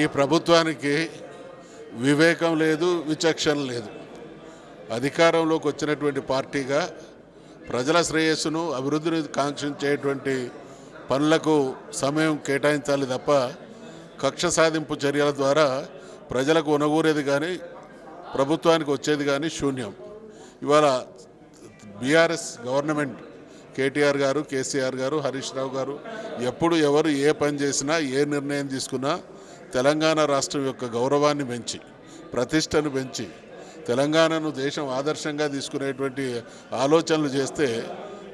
ఈ ప్రభుత్వానికి వివేకం లేదు విచక్షణ లేదు. అధికారంలోకి వచ్చినటువంటి పార్టీగా ప్రజల శ్రేయస్సును అభివృద్ధిని కాంక్షించేటువంటి పనులకు సమయం కేటాయించాలి తప్ప కక్ష సాధింపు చర్యల ద్వారా ప్రజలకు ఉనగూరేది కానీ ప్రభుత్వానికి వచ్చేది కానీ శూన్యం. ఇవాళ బీఆర్ఎస్ గవర్నమెంట్ కేటీఆర్ గారు కేసీఆర్ గారు హరీష్ రావు గారు ఎప్పుడు ఎవరు ఏ పని చేసినా ఏ నిర్ణయం తీసుకున్నా తెలంగాణ రాష్ట్రం యొక్క గౌరవాన్ని పెంచి ప్రతిష్టను పెంచి తెలంగాణను దేశం ఆదర్శంగా తీసుకునేటువంటి ఆలోచనలు చేస్తే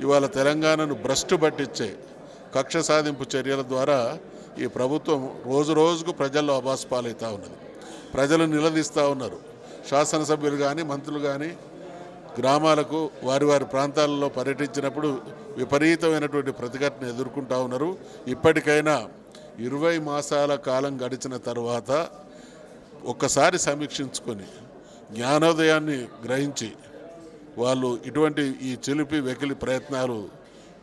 ఇవాళ తెలంగాణను భ్రష్టు పట్టించే కక్ష సాధింపు చర్యల ద్వారా ఈ ప్రభుత్వం రోజు రోజుకు ప్రజల్లో అబాస్పాలవుతూ ఉన్నది. ప్రజలు నిలదీస్తూ ఉన్నారు. శాసనసభ్యులు కానీ మంత్రులు కానీ గ్రామాలకు వారి వారి ప్రాంతాలలో పర్యటించినప్పుడు విపరీతమైనటువంటి ప్రతిఘటన ఎదుర్కొంటా ఉన్నారు. ఇప్పటికైనా ఇరవై మాసాల కాలం గడిచిన తర్వాత ఒక్కసారి సమీక్షించుకొని జ్ఞానోదయాన్ని గ్రహించి వాళ్ళు ఇటువంటి ఈ చిలిపి వెకిలి ప్రయత్నాలు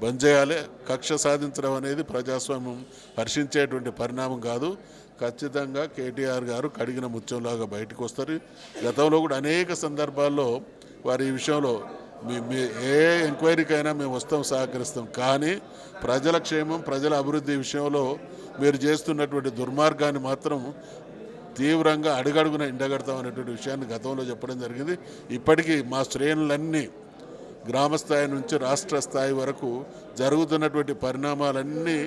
బంద్ చేయాలి. కక్ష సాధించడం అనేది ప్రజాస్వామ్యం హర్షించేటువంటి పరిణామం కాదు. ఖచ్చితంగా కేటీఆర్ గారు కడిగిన ముత్యంలాగా బయటకు వస్తారు. గతంలో కూడా అనేక సందర్భాల్లో వారి ఈ విషయంలో మీ మీ ఏ ఎంక్వైరీకైనా మేము వస్తాం సహకరిస్తాం. కానీ ప్రజల క్షేమం ప్రజల అభివృద్ధి విషయంలో మీరు చేస్తున్నటువంటి దుర్మార్గాన్ని మాత్రం తీవ్రంగా అడుగడుగున ఎండగడతాం అనేటువంటి విషయాన్ని గతంలో చెప్పడం జరిగింది. ఇప్పటికీ మా శ్రేణులన్నీ గ్రామ స్థాయి నుంచి రాష్ట్ర స్థాయి వరకు జరుగుతున్నటువంటి పరిణామాలన్నీ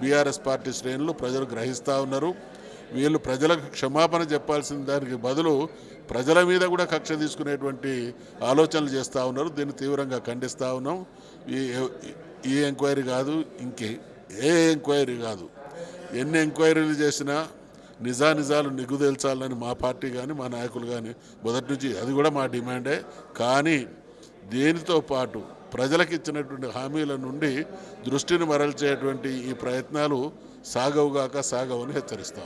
బీఆర్ఎస్ పార్టీ శ్రేణులు ప్రజలు గ్రహిస్తూ ఉన్నారు. వీళ్ళు ప్రజలకు క్షమాపణ చెప్పాల్సిన దానికి బదులు ప్రజల మీద కూడా కక్ష తీసుకునేటువంటి ఆలోచనలు చేస్తూ ఉన్నారు. దీన్ని తీవ్రంగా ఖండిస్తూ ఉన్నాం. ఈ ఈ ఎంక్వైరీ కాదు ఇంకే ఏ ఎంక్వైరీ కాదు. ఎన్ని ఎంక్వైరీలు చేసినా నిజానిజాలు నిగ్గుదేల్చాలని మా పార్టీ కానీ మా నాయకులు కానీ మొదటి నుంచి అది కూడా మా డిమాండే. కానీ దీనితో పాటు ప్రజలకు ఇచ్చినటువంటి హామీల నుండి దృష్టిని మరల్చేటువంటి ఈ ప్రయత్నాలు సాగవుగాక సాగవని హెచ్చరిస్తా